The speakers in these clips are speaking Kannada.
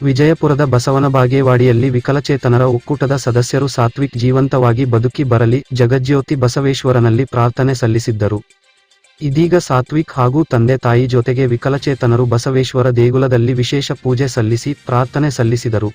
ವಿಜಯಪುರದ ಬಸವನ ಬಾಗೇವಾಡಿಯಲ್ಲಿ ವಿಕಲಚೇತನರ ಒಕ್ಕೂಟದ ಸದಸ್ಯರು ಸಾತ್ವಿಕ್ ಜೀವಂತವಾಗಿ ಬದುಕಿ ಬರಲಿ, ಜಗಜ್ಯೋತಿ ಬಸವೇಶ್ವರನಲ್ಲಿ ಪ್ರಾರ್ಥನೆ ಸಲ್ಲಿಸಿದ್ದರು. ಇದೀಗ ಸಾತ್ವಿಕ್ ಹಾಗೂ ತಂದೆ ತಾಯಿ ಜೊತೆಗೆ ವಿಕಲಚೇತನರು ಬಸವೇಶ್ವರ ದೇಗುಲದಲ್ಲಿ ವಿಶೇಷ ಪೂಜೆ ಸಲ್ಲಿಸಿ ಪ್ರಾರ್ಥನೆ ಸಲ್ಲಿಸಿದರು.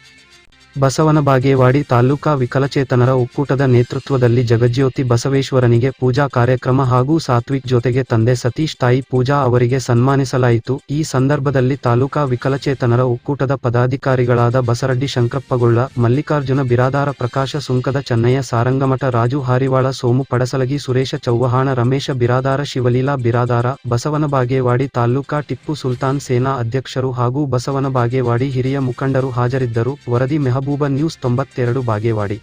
ಬಸವನ ಬಾಗೇವಾಡಿ ತಾಲೂಕಾ ವಿಕಲಚೇತನರ ಒಕ್ಕೂಟದ ನೇತೃತ್ವದಲ್ಲಿ ಜಗಜ್ಯೋತಿ ಬಸವೇಶ್ವರನಿಗೆ ಪೂಜಾ ಕಾರ್ಯಕ್ರಮ ಹಾಗೂ ಸಾತ್ವಿಕ್ ಜೊತೆಗೆ ತಂದೆ ಸತೀಶ್ ತಾಯಿ ಪೂಜಾ ಅವರಿಗೆ ಸನ್ಮಾನಿಸಲಾಯಿತು. ಈ ಸಂದರ್ಭದಲ್ಲಿ ತಾಲೂಕಾ ವಿಕಲಚೇತನರ ಒಕ್ಕೂಟದ ಪದಾಧಿಕಾರಿಗಳಾದ ಬಸರಡ್ಡಿ ಶಂಕರಪ್ಪಗೊಳ್ಳ, ಮಲ್ಲಿಕಾರ್ಜುನ ಬಿರಾದಾರ ಪ್ರಕಾಶ ಸುಂಕದ ಚೆನ್ನಯ್ಯ ಸಾರಂಗಮಠ, ರಾಜು ಹಾರಿವಾಳ ಸೋಮು ಪಡಸಲಗಿ ಸುರೇಶ ಚೌಹಾಣ ರಮೇಶ ಬಿರಾದಾರ ಶಿವಲೀಲಾ ಬಿರಾದಾರ ಬಸವನ ಬಾಗೇವಾಡಿ ತಾಲೂಕಾ ಟಿಪ್ಪು ಸುಲ್ತಾನ್ ಸೇನಾ ಅಧ್ಯಕ್ಷರು ಹಾಗೂ ಬಸವನ ಬಾಗೇವಾಡಿ ಹಿರಿಯ ಮುಖಂಡರು ಹಾಜರಿದ್ದರು. ವರದಿ ಮೆಹಬೂಬ ನ್ಯೂಸ್ ತೊಂಬತ್ತೆರಡು ಬಾಗೇವಾಡಿ